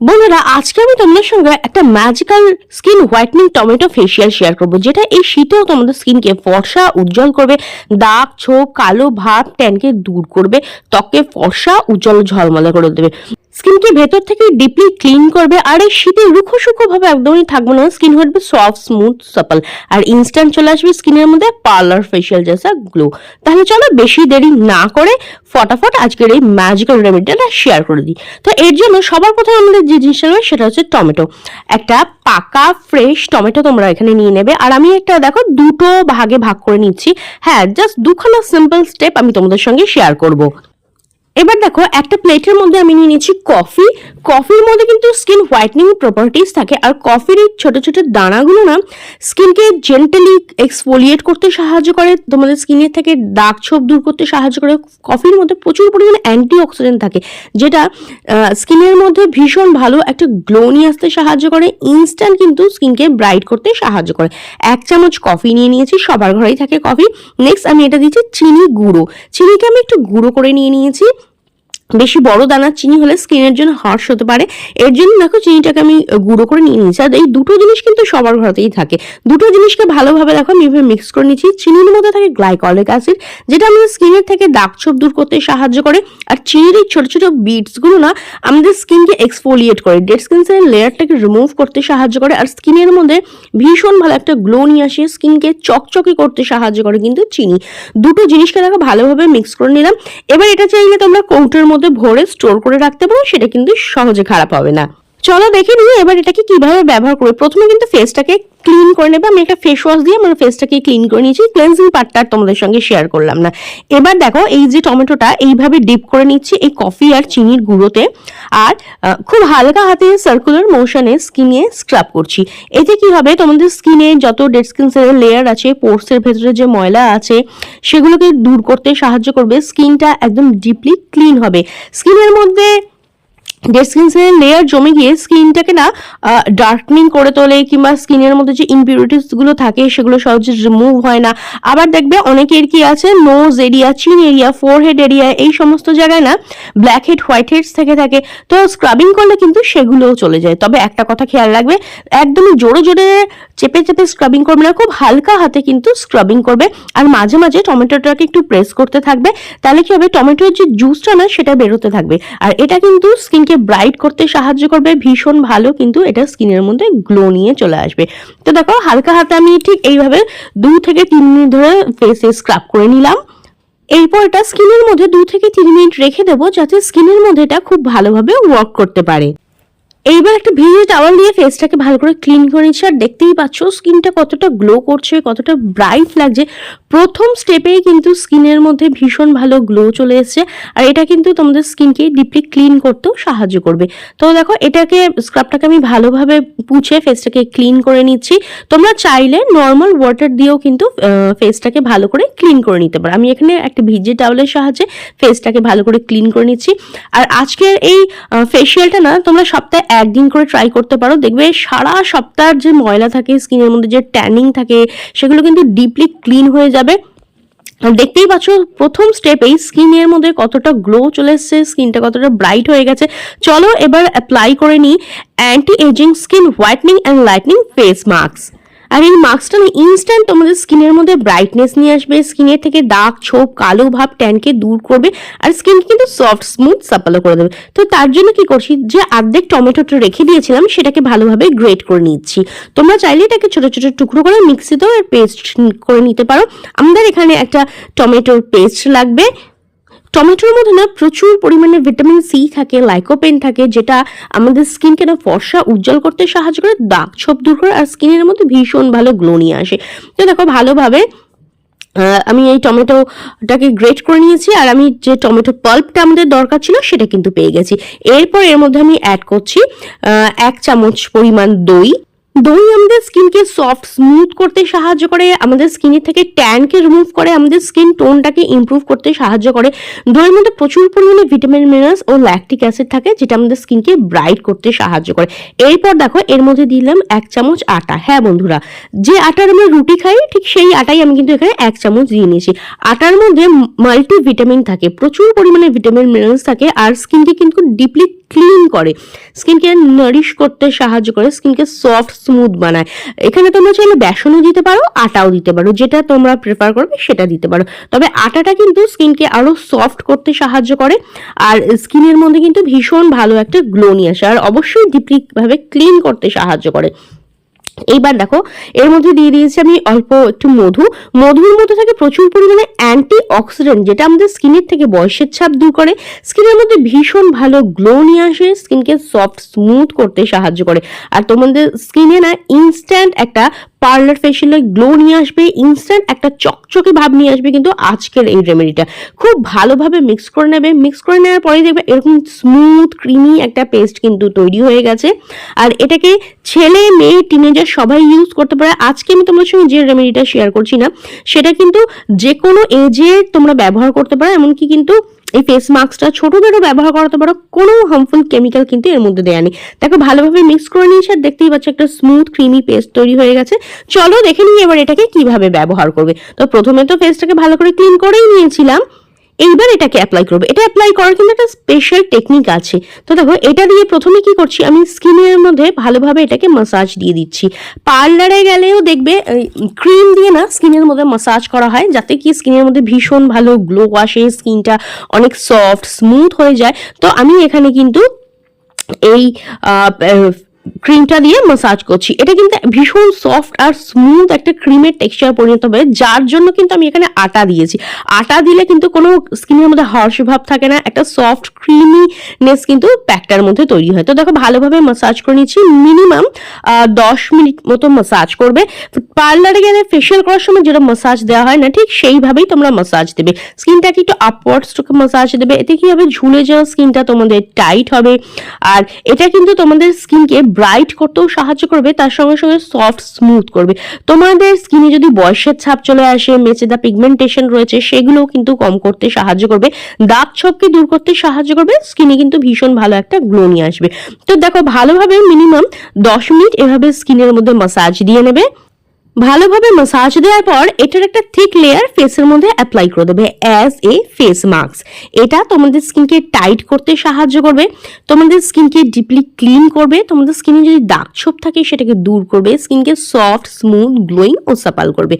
বন্ধুরা আজকে আমি তোমাদের সঙ্গে একটা magical skin whitening tomato facial share করব, যেটা এই শীতেও তোমাদের স্কিনকে ফর্সা, উজ্জ্বল করবে, দাগ, ছোপ, কালো ভাব ট্যানকে দূর করবে ত্বকে ফর্সা, উজ্জ্বল ঝলমলে করে দেবে। স্কিনকে ভেতর থেকে ডিপলি ক্লিন করবে আর এই শীতে রুখো সুখো ভাবে একদমই থাকবে না। স্কিন হয়ে সফট স্মুথ সাপল আর ইনস্ট্যান্ট চলে আসবে স্কিনের মধ্যে পার্লার ফেসিয়াল জেসা গ্লো তাহলে চলো বেশি দেরি না করে ফটাফট আজকের এই ম্যাজিক্যাল রেমেডিটা শেয়ার করে দিই। তো এর জন্য সবার প্রথমে আমাদের যে জিনিসটা নেবে সেটা হচ্ছে টমেটো। একটা পাকা ফ্রেশ টমেটো তোমরা এখানে নিয়ে নেবে। আর আমি একটা দেখো দুটো ভাগে ভাগ করে নিচ্ছি। হ্যাঁ জাস্ট দুখানা সিম্পল স্টেপ আমি তোমাদের সঙ্গে শেয়ার করব। এবার দেখো, একটা প্লেটের মধ্যে আমি নিয়ে নিচ্ছি কফি কফির মধ্যে কিন্তু স্কিন হোয়াইটনিং প্রপার্টিস থাকে আর কফির এই ছোটো ছোট দানাগুলো না স্কিনকে জেন্টালি এক্সফোলিয়েট করতে সাহায্য করে, তোমাদের স্কিনের থেকে দাগ ছোপ দূর করতে সাহায্য করে। কফির মধ্যে প্রচুর পরিমাণে অ্যান্টি অক্সিডেন্ট থাকে, যেটা স্কিনের মধ্যে ভীষণ ভালো একটা গ্লো নিয়ে আসতে সাহায্য করে ইনস্ট্যান্ট কিন্তু স্কিনকে ব্রাইট করতে সাহায্য করে। এক চামচ কফি নিয়ে নিয়েছি, সবার ঘরেই থাকে কফি নেক্সট আমি এটা দিচ্ছি চিনি গুঁড়ো। চিনিকে আমি একটু গুঁড়ো করে নিয়ে নিয়েছি। বেশি বড় দানার চিনি হলে স্কিনের জন্য হার্শ হতে পারে। এর জন্য দেখো চিনিটাকে আমি গুঁড়ো করে নিয়ে নিয়েছি। আর এই দুটো জিনিস কিন্তু সবার ঘরেতেই থাকে। দুটো জিনিসকে ভালোভাবে দেখো আমি এভাবে মিক্স করে নিচ্ছি চিনির মধ্যে থাকে গ্লাইকলিক অ্যাসিড যেটা আমাদের স্কিনের থেকে দাগ ছোপ দূর করতে সাহায্য করে। আর চিনির এই ছোট ছোট বিটসগুলো না আমাদের স্কিনকে এক্সফোলিয়েট করে। ডেড স্কিন সেলের লেয়ারটাকে রিমুভ করতে সাহায্য করে। আর স্কিনের মধ্যে ভীষণ ভালো একটা গ্লো নিয়ে আসে। স্কিনকে চকচকে করতে সাহায্য করে কিন্তু চিনি। দুটো জিনিসকে দেখো ভালোভাবে মিক্স করে নিলাম। এবার এটা চাইলে তোমরা কৌটোর মধ্যে ভরে স্টোর করে রাখতে পারো সেটা কিন্তু সহজে খারাপ হবে না। চলো দেখে নিই এবার এটাকে কীভাবে ব্যবহার করবে প্রথমে কিন্তু ফেসটাকে ক্লিন করে নেবে। আমি একটা ফেস ওয়াশ দিয়ে আমার ফেসটাকে ক্লিন করে নিয়েছি। ক্লেন্সিং পার্টটা তোমাদের সঙ্গে শেয়ার করলাম না। এবার দেখো, এই যে টমেটোটা এইভাবে ডিপ করে নিচ্ছি এই কফি আর চিনির গুঁড়োতে। আর খুব হালকা হাতে সার্কুলার মোশনে স্কিনে স্ক্রাব করছি। এতে কি হবে? তোমাদের স্কিনে যত ডেড স্কিন সেলের লেয়ার আছে পোর্সের ভেতরে যে ময়লা আছে, সেগুলোকে দূর করতে সাহায্য করবে। স্কিনটা একদম ডিপলি ক্লিন হবে। স্কিনের মধ্যে ডেড স্কিন সেলের লেয়ার জমে গিয়ে স্কিনটাকে না ডার্কনিং করে তোলে কিংবা স্কিনের মধ্যে যে ইম্পিউরিটিসগুলো থাকে সেগুলো সহজে রিমুভ হয় না। আবার দেখবে অনেকের কি আছে? Nose area chin area forehead area এই সমস্ত জায়গায় না ব্ল্যাক হেড হোয়াইট হেডস থেকে থাকে। তো স্ক্রাবিং করলে কিন্তু সেগুলোও চলে যায়। তবে একটা কথা খেয়াল রাখবে, একদমই জোরে জোরে চেপে চেপে স্ক্রাবিং করবে না, খুব হালকা হাতে কিন্তু স্ক্রাবিং করবে। আর মাঝে মাঝে টমেটোটাকে একটু প্রেস করতে থাকবে, তাহলে কি হবে? টমেটোর যে জুসটা না, সেটা বেরোতে থাকবে। আর এটা কিন্তু স্কিনকে ব্রাইট করতে সাহায্য করবে, ভীষণ ভালো কিন্তু এটা স্কিনের মধ্যে গ্লো নিয়ে চলে আসবে। তো দেখো, হালকা হাতে আমি ঠিক এইভাবে দু থেকে তিন মিনিট ধরে ফেসে স্ক্রাব করে নিলাম। এরপর এটা স্কিনের মধ্যে দু থেকে তিন মিনিট রেখে দেবো, যাতে স্কিনের মধ্যে এটা খুব ভালোভাবে ওয়ার্ক করতে পারে। এইবার একটা ভিজে টাওয়াল দিয়ে ফেসটাকে ভালো করে ক্লিন করে নিচ্ছি। আর দেখতেই পাচ্ছ স্কিনটা কতটা গ্লো করছে, কতটা ব্রাইট লাগছে। প্রথম স্টেপেই কিন্তু স্কিনের মধ্যে ভীষণ ভালো গ্লো চলে এসেছে। আর এটা কিন্তু তোমাদের স্কিনকে ডিপলি ক্লিন করতেও সাহায্য করবে। তো দেখো, এটাকে স্ক্রাবটাকে আমি ভালোভাবে পুছে ফেসটাকে ক্লিন করে নিচ্ছি। তোমরা চাইলে নর্মাল ওয়াটার দিয়েও কিন্তু ফেসটাকে ভালো করে ক্লিন করে নিতে পারো। আমি এখানে একটা ভিজে টাওয়ালের সাহায্যে ফেসটাকে ভালো করে ক্লিন করে নিচ্ছি। আর আজকের এই ফেসিয়ালটা না, তোমরা সপ্তাহে একদিন করে ট্রাই করতে পারো। দেখবে সারা সপ্তাহের যে ময়লা থাকে, স্কিনের মধ্যে যে ট্যানিং থাকে, সেগুলো কিন্তু ডিপলি ক্লিন হয়ে যাবে। দেখতেই পাচ্ছ, প্রথম স্টেপেই স্কিনের মধ্যে কতটা গ্লো চলে এসছে, স্কিনটা কতটা ব্রাইট হয়ে গেছে। চলো এবার অ্যাপ্লাই করে নিই anti ageing skin whitening and lightening face mask আর এই মাস্কটা না ইনস্ট্যান্ট তোমাদের স্কিনের মধ্যে ব্রাইটনেস নিয়ে আসবে, স্কিনের থেকে দাগ ছোপ, কালো ভাব ট্যানকে দূর করবে আর স্কিন কিন্তু সফট স্মুথ সাপালো করে দেবে। তো তার জন্য কি করছি? যে অর্ধেক টমেটোটা রেখে দিয়েছিলাম, সেটাকে ভালোভাবে গ্রেট করে নিচ্ছি। তোমরা চাইলে এটাকে ছোট ছোট টুকরো করে মিক্সিতেও পেস্ট করে নিতে পারো। আমাদের এখানে একটা টমেটোর পেস্ট লাগবে। টমেটোর মধ্যে না প্রচুর পরিমাণে ভিটামিন সি থাকে লাইকোপেন থাকে, যেটা আমাদের স্কিনকে না ফর্সা, উজ্জ্বল করতে সাহায্য করে, দাগ ছোপ দূর করে, আর স্কিনের মধ্যে ভীষণ ভালো গ্লো নিয়ে আসে। তো দেখো ভালোভাবে আমি এই টমেটোটাকে গ্রেট করে নিয়েছি, আর আমি যে টমেটো পাল্পটা আমাদের দরকার ছিল, সেটা কিন্তু পেয়ে গেছি। এরপর এর মধ্যে আমি অ্যাড করছি এক চামচ পরিমাণ দই। দই আমাদের স্কিনকে সফট স্মুথ করতে সাহায্য করে, আমাদের স্কিনের থেকে ট্যানকে রিমুভ করে, আমাদের স্কিন টোনটাকে ইমপ্রুভ করতে সাহায্য করে। দইয়ের মধ্যে প্রচুর পরিমাণে ভিটামিন মিনারেলস ও ল্যাকটিক অ্যাসিড থাকে, যেটা আমাদের স্কিনকে ব্রাইট করতে সাহায্য করে। এরপর দেখো, এর মধ্যে দিলাম এক চামচ আটা। হ্যাঁ বন্ধুরা, যে আটার আমরা রুটি খাই, ঠিক সেই আটাই আমি কিন্তু এখানে এক চামচ দিয়ে নিয়েছি। আটার মধ্যে মাল্টি ভিটামিন থাকে, প্রচুর পরিমাণে ভিটামিন মিনারেলস থাকে, আর স্কিনকে কিন্তু ডিপলি ক্লিন করে। স্কিনকে নারিশ করতে সাহায্য করে স্কিনকে সফট স্মুথ বানায়। এখানে তোমরা চাইলে বেসনও দিতে পারো, আটাও দিতে পারো, যেটা তোমরা প্রেফার করবে সেটা দিতে পারো। তবে আটাটা কিন্তু স্কিনকে আরও সফট করতে সাহায্য করে, আর স্কিনের মধ্যে কিন্তু ভীষণ ভালো একটা গ্লো নিয়ে আসে, আর অবশ্যই ডিপলি ভাবে ক্লিন করতে সাহায্য করে। এইবার দেখো, এর মধ্যে দিয়ে দিয়েছি আমি অল্প একটু মধু। মধুর মধ্যে থাকে প্রচুর পরিমাণে অ্যান্টি অক্সিডেন্ট যেটা আমাদের স্কিনের থেকে বয়সের ছাপ দূর করে। স্কিনের মধ্যে ভীষণ ভালো গ্লো নিয়ে আসে, স্কিনকে সফট স্মুথ করতে সাহায্য করে। আর তোমাদের স্কিনে না ইনস্ট্যান্ট একটা পার্লার ফেশিয়ালের গ্লো নিয়ে আসবে ইনস্ট্যান্ট একটা চকচকে ভাব নিয়ে আসবে কিন্তু আজকের এই রেমেডিটা খুব ভালোভাবে মিক্স করে নেবে। মিক্স করে নেওয়ার পরেই দেখবে এরকম স্মুথ ক্রিমি একটা পেস্ট কিন্তু তৈরি হয়ে গেছে। আর এটাকে ছেলে, মেয়ে টিনেজার সবাই ইউজ করতে পারে। আজকে আমি তোমার সঙ্গে যে রেমেডিটা শেয়ার করছি না, সেটা কিন্তু যে কোনো এজে তোমরা ব্যবহার করতে পারো, এমনকি কিন্তু এই ফেস মাস্কটা ছোটদেরও ব্যবহার করতে পারো। কোনো হার্মফুল কেমিক্যাল কিন্তু এর মধ্যে দেয়া নেই। দেখো, ভালোভাবে মিক্স করে নিয়েছে আর দেখতেই পাচ্ছ একটা স্মুথ ক্রিমি পেস্ট তৈরি হয়ে গেছে। চলো দেখে নিই এবার এটাকে কীভাবে ব্যবহার করবে। তো প্রথমে তো ফেসটাকে ভালো করে ক্লিন করেই নিয়েছিলাম। এইবার এটাকে অ্যাপ্লাই করবে। এটা অ্যাপ্লাই করার কিন্তু একটা স্পেশাল টেকনিক আছে। তো দেখো, এটা দিয়ে প্রথমে কি করছি? আমি স্কিনের মধ্যে ভালোভাবে এটাকে মাসাজ দিয়ে দিচ্ছি। পার্লারে গেলেও দেখবে ক্রিম দিয়ে না স্কিনের মধ্যে মাসাজ করা হয়, যাতে কি স্কিনের মধ্যে ভীষণ ভালো গ্লো আসে স্কিনটা অনেক সফট স্মুথ হয়ে যায়। তো আমি এখানে কিন্তু এই ক্রিমটা দিয়ে মাসাজ করছি। এটা কিন্তু ভীষণ সফট আর স্মুথ একটা ক্রিমের টেক্সচার পরিণত হবে, যার জন্য কিন্তু আমি এখানে আটা দিয়েছি। আটা দিলে কিন্তু কোনো স্কিনের মধ্যে হর্ষ ভাব থাকে না, একটা সফট ক্রিমিনেস কিন্তু প্যাকটার মধ্যে তৈরি হয়। তো দেখো, ভালোভাবে মাসাজ করে নিচ্ছি। মিনিমাম দশ মিনিট মতো মাসাজ করবে। পার্লারে গেলে ফেশিয়াল করার সময় যেটা মাসাজ দেওয়া হয় না, ঠিক সেইভাবেই তোমরা মাসাজ দেবে। স্কিনটাকে একটু আপওয়ার্ডস মাসাজ দেবে। এতে কি হবে? ঝুলে যাওয়া স্কিনটা তোমাদের টাইট হবে। আর এটা কিন্তু তোমাদের স্কিনকে ব্রাইট করতেও সাহায্য করবে, তার সঙ্গে সঙ্গে সফট স্মুথ করবে। তোমাদের স্কিনে যদি বয়সের ছাপ চলে আসে মেচেদা পিগমেন্টেশন রয়েছে, সেগুলোও কিন্তু কম করতে সাহায্য করবে। দাগ ছপকে দূর করতে সাহায্য করবে স্কিনে কিন্তু ভীষণ ভালো একটা গ্লো নিয়ে আসবে। তো দেখো, ভালোভাবে মিনিমাম দশ মিনিট এভাবে স্কিনের মধ্যে মাসাজ দিয়ে নেবে। ভালোভাবে মাসাজ দেওয়ার পর এটার একটা থিক লেয়ার ফেসের মধ্যে অ্যাপ্লাই করে দেবে অ্যাজ এ ফেস মাস্ক এটা তোমাদের স্কিনকে টাইট করতে সাহায্য করবে, তোমাদের স্কিনকে ডিপলি ক্লিন করবে, তোমাদের স্কিনে যদি দাগ ছোপ থাকে সেটাকে দূর করবে স্কিনকে সফট স্মুথ গ্লোয়িং ও সাপাল করবে।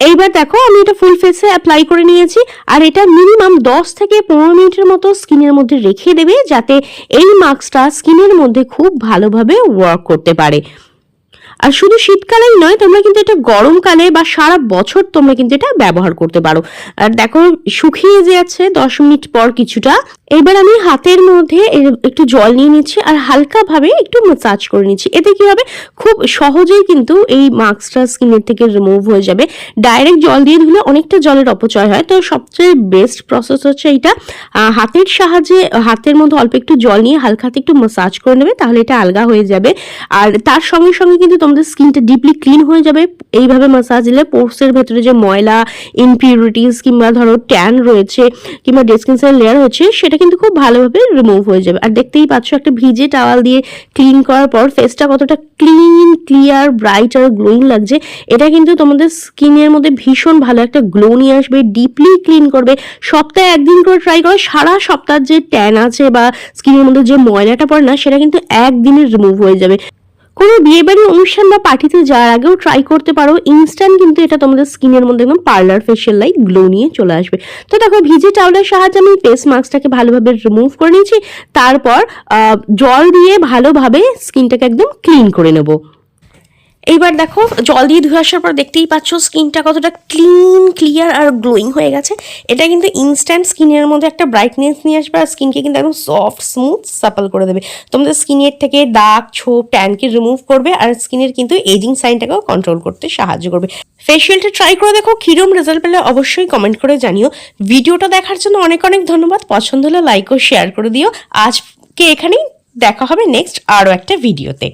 এইবার দেখো আমি এটা ফুল ফেসে অ্যাপ্লাই করে নিয়েছি, আর এটা মিনিমাম দশ থেকে পনেরো মিনিটের মতো স্কিনের মধ্যে রেখে দেবে যাতে এই মাস্কটা স্কিনের মধ্যে খুব ভালোভাবে ওয়ার্ক করতে পারে। আর শুধু শীতকালেই নয়, তোমরা কিন্তু এটা গরমকালে বা সারা বছর তোমরা কিন্তু এটা ব্যবহার করতে পারো। আর দেখো, শুকিয়ে যাচ্ছে দশ মিনিট পর কিছুটা, এবার আমি হাতের মধ্যে একটু জল নিয়ে নিচ্ছি আর হালকাভাবে একটু মাসাজ করে নিচ্ছি। এতে কি হবে? খুব সহজেই কিন্তু এই মাস্কটা স্কিনের থেকে রিমুভ হয়ে যাবে। ডাইরেক্ট জল দিয়ে ধুলে অনেকটা জলের অপচয় হয়। তো সবচেয়ে বেস্ট প্রসেস হচ্ছে এটা। হাতের সাহায্যে, হাতের মধ্যে অল্প একটু জল নিয়ে হালকা হাতে একটু মাসাজ করে নেবে, তাহলে এটা আলগা হয়ে যাবে। আর তার সঙ্গে সঙ্গে কিন্তু তোমাদের স্কিনটা ডিপলি ক্লিন হয়ে যাবে। এইভাবে মাসাজ দিলে পোর্সের ভেতরে যে ময়লা ইনপিউরিটিস কিংবা ধরো ট্যান রয়েছে কিংবা ডেসকিনসের লেয়ার হচ্ছে, সেটা কিন্তু খুব ভালোভাবে রিমুভ হয়ে যাবে। আর দেখতেই পাচ্ছ একটা ভিজে টাওয়াল দিয়ে ক্লিন করার পর ফেসটা কতটা ক্লিন ক্লিয়ার ব্রাইট আর গ্লোয়িং লাগছে। এটা কিন্তু তোমাদের স্কিনের মধ্যে ভীষণ ভালো একটা গ্লো নিয়ে আসবে ডিপলি ক্লিন করবে। সপ্তাহে একদিন করে ট্রাই করো, সারা সপ্তাহ যে ট্যান আছে বা স্কিনের মধ্যে যে ময়লাটা পড়ে না, সেটা কিন্তু একদিনে রিমুভ হয়ে যাবে। কোনো বিয়েবাড়ি অনুষ্ঠান বা পার্টিতে যাওয়ার আগেও ট্রাই করতে পারো। ইনস্ট্যান্ট কিন্তু এটা তোমাদের স্কিনের মধ্যে একদম পার্লার ফেশিয়াল লাইক গ্লো নিয়ে চলে আসবে। তো দেখো, ভিজে টাওয়ালের সাহায্যে আমি ফেস মাস্কটাকে ভালোভাবে রিমুভ করে নিয়েছি। তারপর জল দিয়ে ভালোভাবে স্কিনটাকে একদম ক্লিন করে নেব। এইবার দেখো, জল দিয়ে ধুয়ে আসার পর দেখতেই পাচ্ছ স্কিনটা কতটা ক্লিন ক্লিয়ার আর গ্লোয়িং হয়ে গেছে। এটা কিন্তু ইনস্ট্যান্ট স্কিনের মধ্যে একটা ব্রাইটনেস নিয়ে আসবে আর স্কিনকে কিন্তু একদম সফট স্মুথ সাপল করে দেবে। তোমাদের স্কিনের থেকে দাগ, ছোপ ট্যানকে রিমুভ করবে আর স্কিনের কিন্তু এজিং সাইনটাকেও কন্ট্রোল করতে সাহায্য করবে। ফেসিয়ালটা ট্রাই করে দেখো, কিরম রেজাল্ট পেলে অবশ্যই কমেন্ট করে জানিও। ভিডিওটা দেখার জন্য অনেক অনেক ধন্যবাদ। পছন্দ হলে লাইক ও শেয়ার করে দিও। আজকে এখানেই দেখা হবে নেক্সট আরও একটা ভিডিওতে